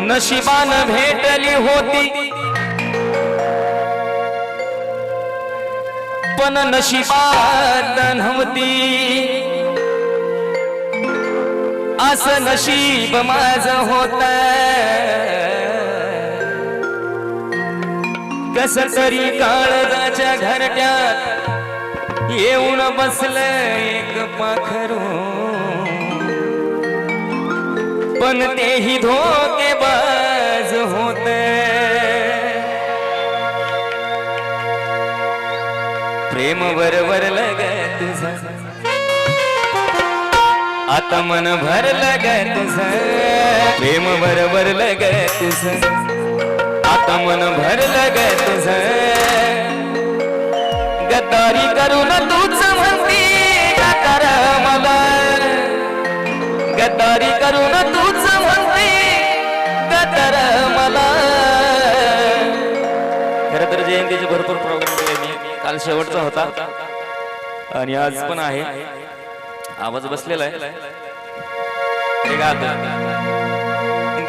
नशिबान भेटली होती. पण नशिबात नव्हती. असं नशीब माझ होत. कस तरी काळजाच्या घरट्यात येऊन बसलं एक पाखरू. पण तेही धोकेबाज होत। प्रेम बरोबर लग तुझं आता मन भरलं ग तुझं प्रेम बरोबर लग तुझं आता मन भरलं ग तुझं गद्दारी करून तूच गद्दारी करून तूच म्हणते गद्दार मला. खर तर जयंतीचे भरपूर प्रोग्राम केले मी. काल शेवटचा होता. आणि आज पण आहे. आवाज बसलेला आहे. हे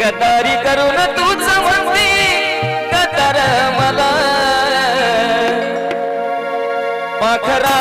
गद्दारी करून तूच म्हणते गद्दार मला. पाखरा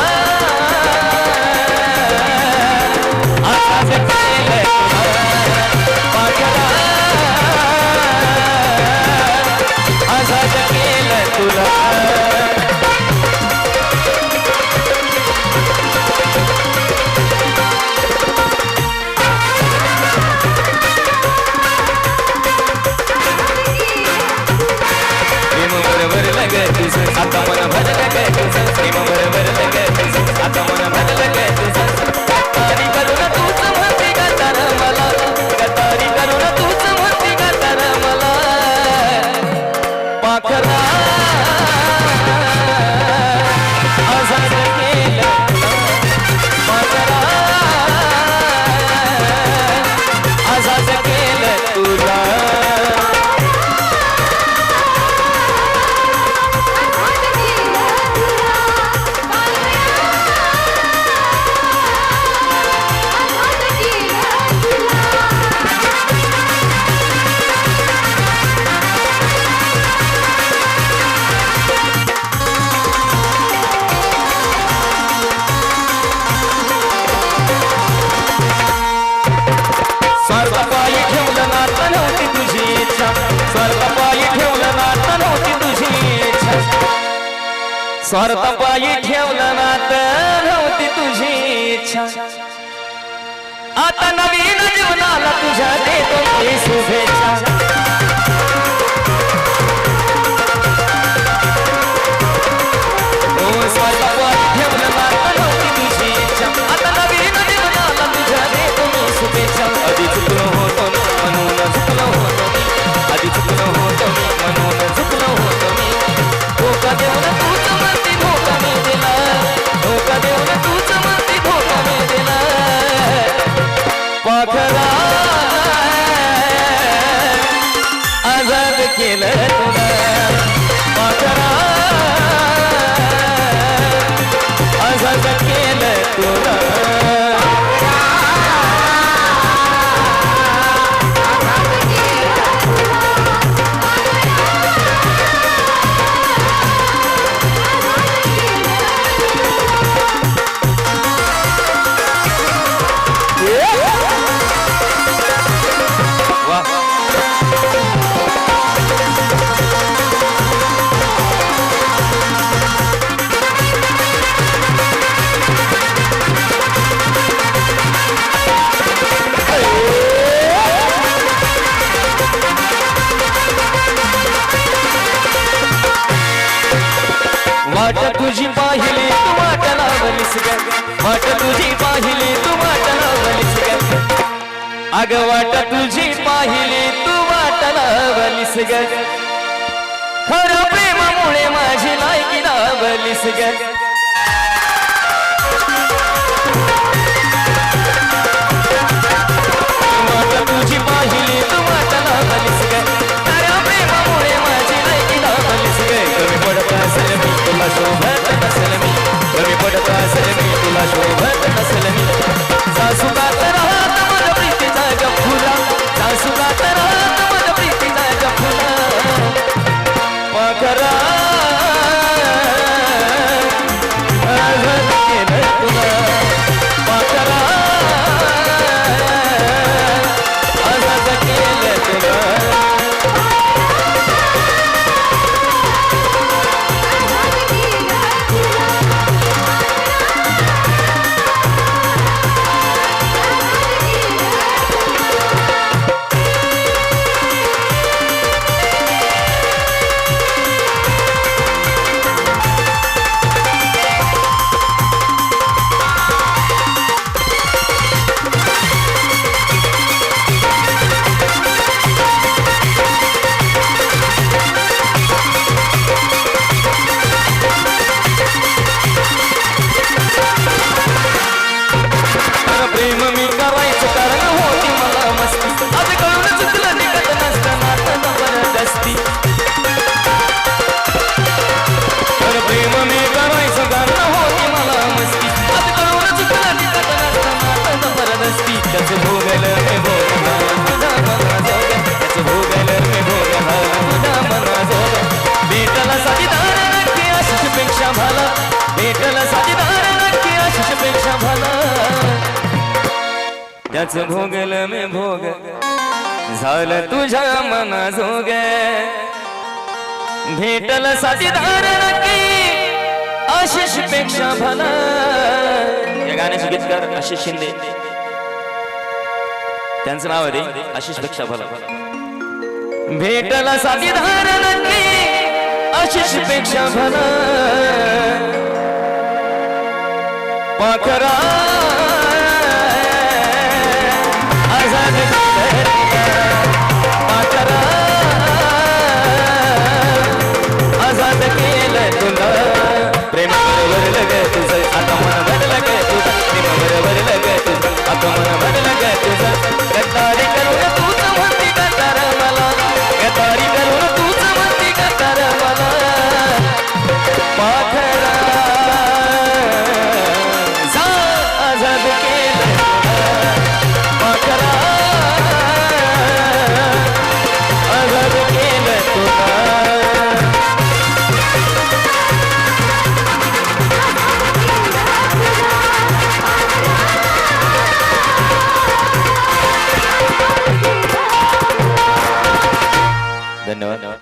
स्वार्थपायी ठेवलं नातं नव्हती तुझी इच्छा. आता नवीन जीवनाला तुझ्या देतो मी शुभेच्छा. वाट तुझी पाहिली तू वाट लावलीस ग अग वाट तुझी पाहिली तू वाट लावलीस ग खरं प्रेमामुळे माझी लायकी लावलीस ग त्याच भोगल मे भोग. झालं तुझ्या मना जोग भेटल साथीदार नक्की आशिषपेक्षा भला. या गाण्याचे गीतकार आशिष शिंदे. त्यांचं नाव आहे आशिषपेक्षा भला. भेटला साथीदार नक्की आशिषपेक्षा भला. पाखरा